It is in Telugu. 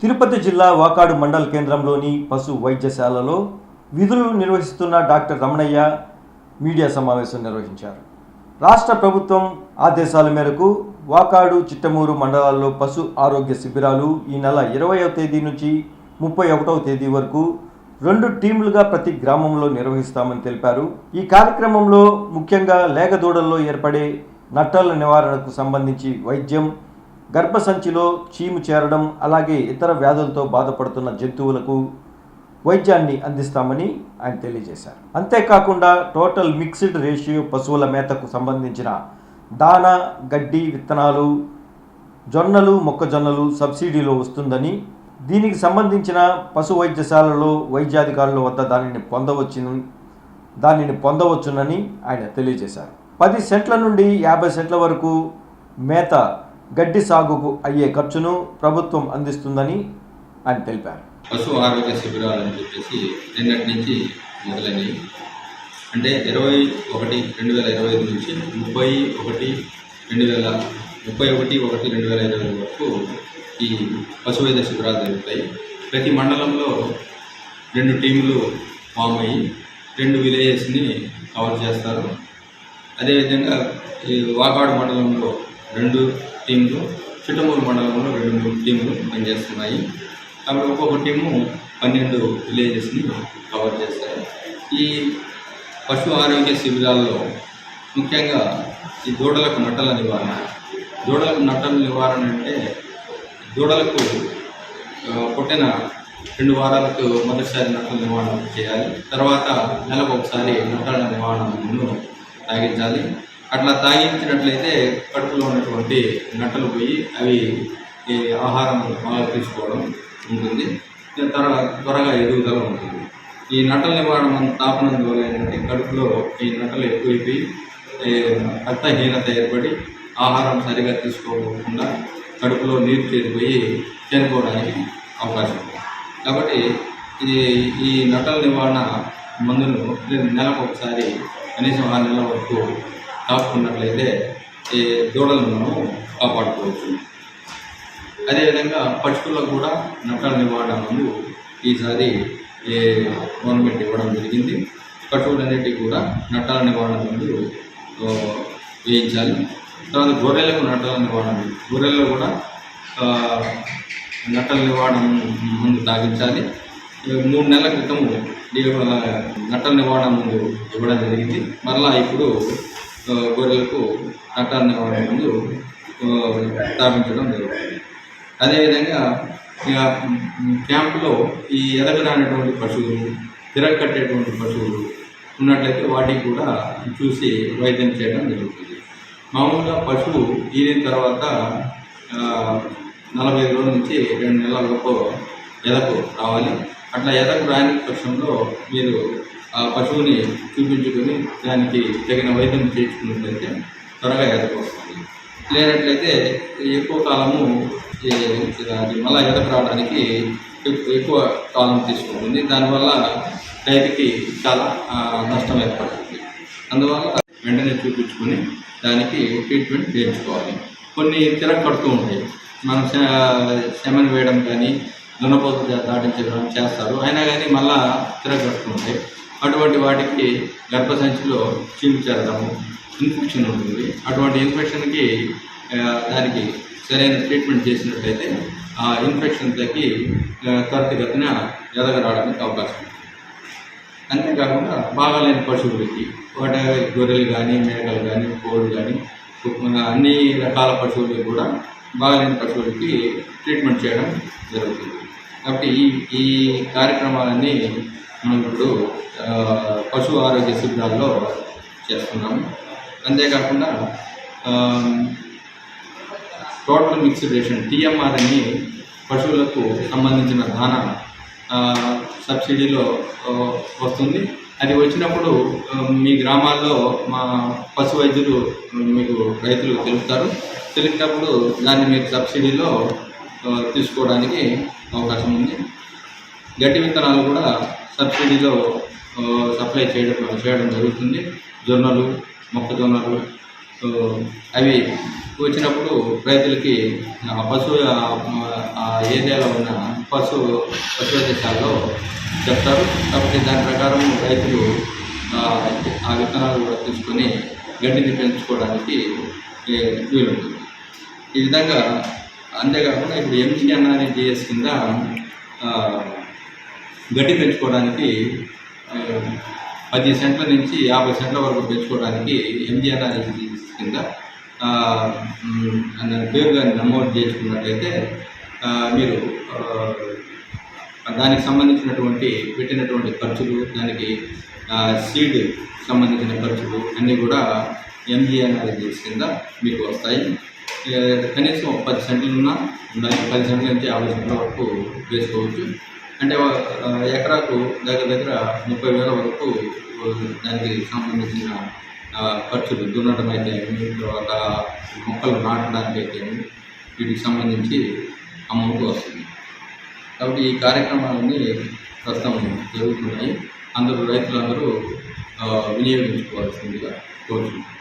తిరుపతి జిల్లా వాకాడు మండల కేంద్రంలోని పశు వైద్యశాలలో విధులు నిర్వహిస్తున్న డాక్టర్ రమణయ్య మీడియా సమావేశం నిర్వహించారు. రాష్ట్ర ప్రభుత్వం ఆదేశాల మేరకు వాకాడు చిట్టమూరు మండలాల్లో పశు ఆరోగ్య శిబిరాలు ఈ నెల ఇరవైవ తేదీ నుంచి ముప్పై ఒకటవ తేదీ వరకు రెండు టీములుగా ప్రతి గ్రామంలో నిర్వహిస్తామని తెలిపారు. ఈ కార్యక్రమంలో ముఖ్యంగా లేగదూడల్లో ఏర్పడే నట్టల నివారణకు సంబంధించి వైద్యం గర్భసంచిలో చీము చేరడం అలాగే ఇతర వ్యాధులతో బాధపడుతున్న జంతువులకు వైద్యాన్ని అందిస్తామని ఆయన తెలియజేశారు. అంతేకాకుండా టోటల్ మిక్స్డ్ రేషియో పశువుల మేతకు సంబంధించిన దాన గడ్డి విత్తనాలు జొన్నలు మొక్కజొన్నలు సబ్సిడీలో వస్తుందని దీనికి సంబంధించిన పశు వైద్యశాలలో వైద్యాధికారుల వద్ద దానిని పొందవచ్చును దానిని పొందవచ్చునని ఆయన తెలియజేశారు. పది సెంట్ల నుండి యాభై సెంట్ల వరకు మేత గడ్డి సాగుకు అయ్యే ఖర్చును ప్రభుత్వం అందిస్తుందని ఆయన తెలిపారు. పశు ఆరోగ్య శిబిరాలు అని చెప్పేసి నిన్నటి నుంచి మొదలైనవి. అంటే ఇరవై ఒకటి రెండు వేల ఇరవై ఐదు నుంచి ముప్పై ఒకటి రెండు వేల ముప్పై ఒకటి ఒకటి రెండు వేల ఇరవై వరకు ఈ పశు వైద్య శిబిరాలు జరుగుతాయి. ప్రతి మండలంలో రెండు టీములు ఫామ్ అయ్యి రెండు విలేజెస్ని కవర్ చేస్తారు. అదేవిధంగా ఈ వాకాడు మండలంలో రెండు టీంలు చిట్టమూరు మండలంలో రెండు మూడు టీంలు పనిచేస్తున్నాయి. కాబట్టి ఒక్కొక్క టీము పన్నెండు విలేజెస్ని కవర్ చేస్తారు ఈ పశు ఆరోగ్య శిబిరాల్లో ముఖ్యంగా ఈ దూడలకు నట్టల నివారణ. దూడలకు నట్టల నివారణ అంటే దూడలకు పుట్టిన రెండు వారాలకు మొదటిసారి నట్టల నివారణ చేయాలి. తర్వాత నెలకు ఒకసారి నట్టల నివారణను తాగించాలి. అట్లా తాగించినట్లయితే కడుపులో ఉన్నటువంటి నట్టలు పోయి అవి ఈ ఆహారం బాగా తీసుకోవడం ఉంటుంది. త్వర త్వరగా ఎదుగుదల ఉంటుంది. ఈ నటల నివారణ తాపనం ద్వారా ఏంటంటే కడుపులో ఈ నటలు ఎక్కువైపోయి రక్తహీనత ఏర్పడి ఆహారం సరిగా తీసుకోకుండా కడుపులో నీరు చేరిపోయి చనిపోవడానికి అవకాశం ఉంది. కాబట్టి ఇది ఈ నటల నివారణ మందును నెలకు ఒకసారి కనీసం ఆరు నెలల వరకు కాపుకున్నట్లయితే ఈ దూడలను మనం కాపాడుకోవచ్చు. అదేవిధంగా పశువులకు కూడా నట్టల నివారణ మందు ఈసారి ఏ గవర్నమెంట్ ఇవ్వడం జరిగింది. పశువులన్నిటికీ కూడా నట్టాల నివారణ మందు వేయించాలి. తర్వాత గొర్రెలకు నట్టల నివారణ మందు. గొర్రెల్లో కూడా నట్టల నివారణ ముందు తాగించాలి. మూడు నెలల క్రితము నట్టల నివారణ ముందు ఇవ్వడం జరిగింది. మరలా ఇప్పుడు గోడలకు కట్టాలని నివారణ ముందు స్థాపించడం జరుగుతుంది. అదేవిధంగా ఇక క్యాంపులో ఈ ఎదగరానటువంటి పశువులు తిరగకట్టేటువంటి పశువులు ఉన్నట్లయితే వాటికి కూడా చూసి వైద్యం చేయడం జరుగుతుంది. మామూలుగా పశువు ఈనిన తర్వాత నలభై ఐదు రోజుల నుంచి రెండు నెలల లోపు ఎదకు రావాలి. అట్లా ఎదకు రాని పక్షంలో మీరు ఆ పశువుని చూపించుకొని దానికి తగిన వైద్యం చేయించుకున్నట్లయితే త్వరగా ఎదకొస్తుంది లేనట్లయితే ఎక్కువ కాలము దానికి అది మళ్ళా ఎదకు రావడానికి ఎక్కువ కాలం తీసుకుంటుంది. దానివల్ల రైతుకి చాలా నష్టం ఏర్పడుతుంది. అందువల్ల వెంటనే చూపించుకొని దానికి ట్రీట్మెంట్ చేయించుకోవాలి. కొన్ని తిరగ కడుతూ ఉంటాయి. మనం శమని వేయడం కానీ దున్నపోతు దాటించడం చేస్తారు. అయినా కానీ మళ్ళా తిరగ అటువంటి వాటికి గర్భసంచిలో చీము చేద్దాము ఇన్ఫెక్షన్ ఉంటుంది. అటువంటి ఇన్ఫెక్షన్కి దానికి సరైన ట్రీట్మెంట్ చేసినట్లయితే ఆ ఇన్ఫెక్షన్ తగ్గి ఆ, త్వరితగతిన ఎదగరావడానికి అవకాశం ఉంది అంతేకాకుండా బాగాలేని పశువులకి వాటి గొర్రెలు కానీ మేకలు కానీ కోళ్ళు కానీ అన్ని రకాల పశువులకి కూడా బాగాలేని పశువులకి ట్రీట్మెంట్ చేయడం జరుగుతుంది. కాబట్టి ఈ ఈ కార్యక్రమాలన్నీ మనం ఇప్పుడు పశు ఆరోగ్య శిబిరాల్లో చేస్తున్నాము. అంతేకాకుండా టోటల్ మిక్స్డ్ రేషన్ టీఎంఆర్ అని పశువులకు సంబంధించిన దాన సబ్సిడీలో వస్తుంది. అది వచ్చినప్పుడు మీ గ్రామాల్లో మా పశు వైద్యులు మీకు రైతులు తెలుపుతారు. తెలిపినప్పుడు దాన్ని మీరు సబ్సిడీలో తీసుకోవడానికి అవకాశం ఉంది. గట్టి విత్తనాలు కూడా సబ్సిడీలో సప్లై చేయడం చేయడం జరుగుతుంది. జొన్నలు మొక్కజొన్నలు అవి వచ్చినప్పుడు రైతులకి ఆ పశువు ఆ- ఏరియాలో ఉన్న పశు పశు దేశాల్లో చెప్తారు. కాబట్టి దాని ప్రకారం రైతులు ఆ, విత్తనాలు కూడా తీసుకొని గడ్డిని పెంచుకోవడానికి వీలుంటుంది. ఈ విధంగా అంతేకాకుండా ఇప్పుడు ఎంజీఎన్ఆర్ఈజిఎస్ కింద గడ్డి పెంచుకోవడానికి పది సెంట్ల నుంచి యాభై సెంట్ల వరకు పెంచుకోవడానికి ఎంజీఎన్ఆర్ఈజిఎస్ కింద ఆ, పేరుగా నమోదు చేసుకున్నట్లయితే మీరు దానికి సంబంధించినటువంటి పెట్టినటువంటి ఖర్చులు దానికి సీడ్ సంబంధించిన ఖర్చులు అన్నీ కూడా ఎంజీఎన్ఆర్జీఎస్ కింద మీకు వస్తాయి. కనీసం పది సెంట్లున్నా ఉండాలి పది సెంట్ల నుంచి యాభై సెంట్ల వరకు వేసుకోవచ్చు. అంటే ఎకరాకు దగ్గర దగ్గర ముప్పై వేల వరకు దానికి సంబంధించిన ఖర్చులు దున్నడం అయితే తర్వాత మొక్కలు నాటడానికి అయితే వీటికి సంబంధించి అమౌంట్ వస్తుంది. కాబట్టి ఈ కార్యక్రమాలన్నీ ప్రస్తుతం జరుగుతున్నాయి. అందరూ రైతులందరూ వినియోగించుకోవాల్సిందిగా కోరుతున్నాను